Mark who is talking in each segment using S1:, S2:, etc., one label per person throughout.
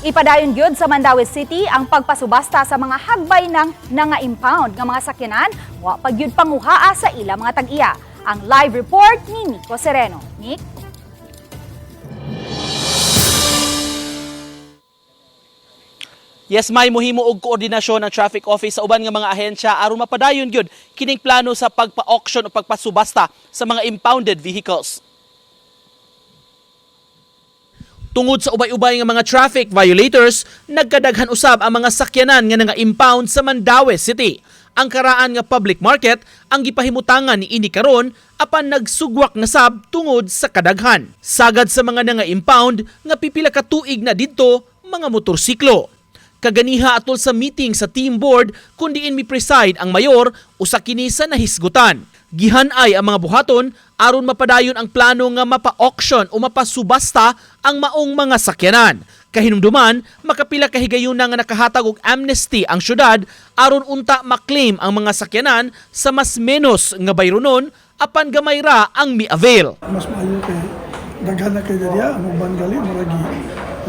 S1: Ipadayon gyud sa Mandawi City ang pagpasubasta sa mga hagbay ng nanga-impound nga mga sakyanan wa pa gyud panguhaa sa ila mga tag-iya. Ang live report ni Nico Sereno. Nick?
S2: Yes, may muhimo og koordinasyon ng traffic office sa uban nga mga ahensya aron mapadayon gyud kining plano sa pagpa-auction o pagpasubasta sa mga impounded vehicles. Tungod sa ubay-ubay nga mga traffic violators, nagkadaghan usab ang mga sakyanan nga nga-impound sa Mandaue City. Ang karaan nga public market ang gipahimutangan ni ini karon apan nagsugwak na sab tungod sa kadaghan. Sagad sa mga nga-impound nga pipila ka tuig na didto mga motorsiklo. Kaganiha atol sa meeting sa team board kundiin mi preside ang mayor usa kini sa nahisgutan. Gihanay ang mga buhaton aron mapadayon ang plano nga mapa-auction o mapasubasta ang maong mga sakyanan. Kahinumduman, makapila kahigayon na nga nakahatag og amnesty ang syudad aron unta maklaim ang mga sakyanan sa mas menos nga bayronon apan gamay ra ang mi-avail.
S3: mas maayo kay daghan na kay diriya ang uban gali muragi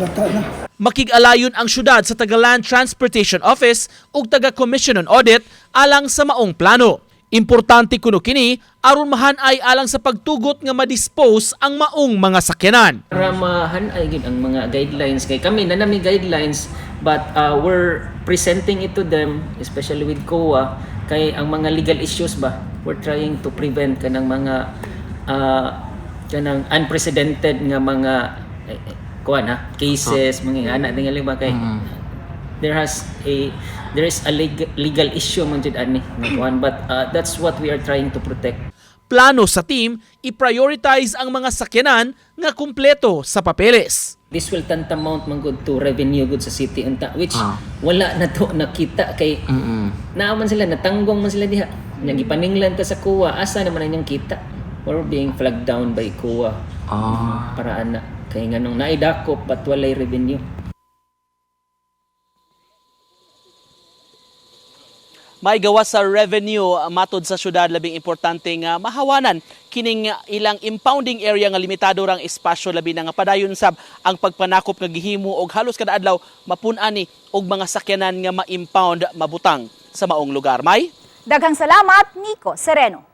S3: lata na
S2: Makig-alayon ang syudad sa Tagaland Transportation Office ug taga Commission on Audit alang sa maong plano. Importante kuno kini aron mahanay alang sa pagtugot nga ma-dispose ang maong mga sakyanan.
S4: para mahanay gid ang mga guidelines. Kay kami na nami guidelines but uh, we're presenting it to them especially with COA kay ang mga legal issues ba? We're trying to prevent kanang mga uh, kanang unprecedented nga mga eh, eh, kuan ha cases mga anak tingali ba? Kay there has a there is a legal, legal issue man jud ani but uh, that's what we are trying to protect.
S2: Plano sa team i-prioritize ang mga sakyanan nga kumpleto sa papeles.
S4: this will tantamount man good to revenue good sa city unta which wala na to nakita kay naaman sila natanggong man sila diha. Nya gipaninglan ka sa kuwa asa naman ang kita? Or being flagged down by kuwa. Para ana kay nganong naidakop but walay revenue
S2: May gawa sa revenue uh, matod sa syudad labing importante nga mahawanan kining uh, ilang impounding area nga limitado rang espasyo labi na nga padayon sab ang pagpanakop nga gihimo og halos kada adlaw mapun-ani og mga sakyanan nga ma-impound mabutang sa maong lugar. May
S1: Daghang salamat, Nico Sereno.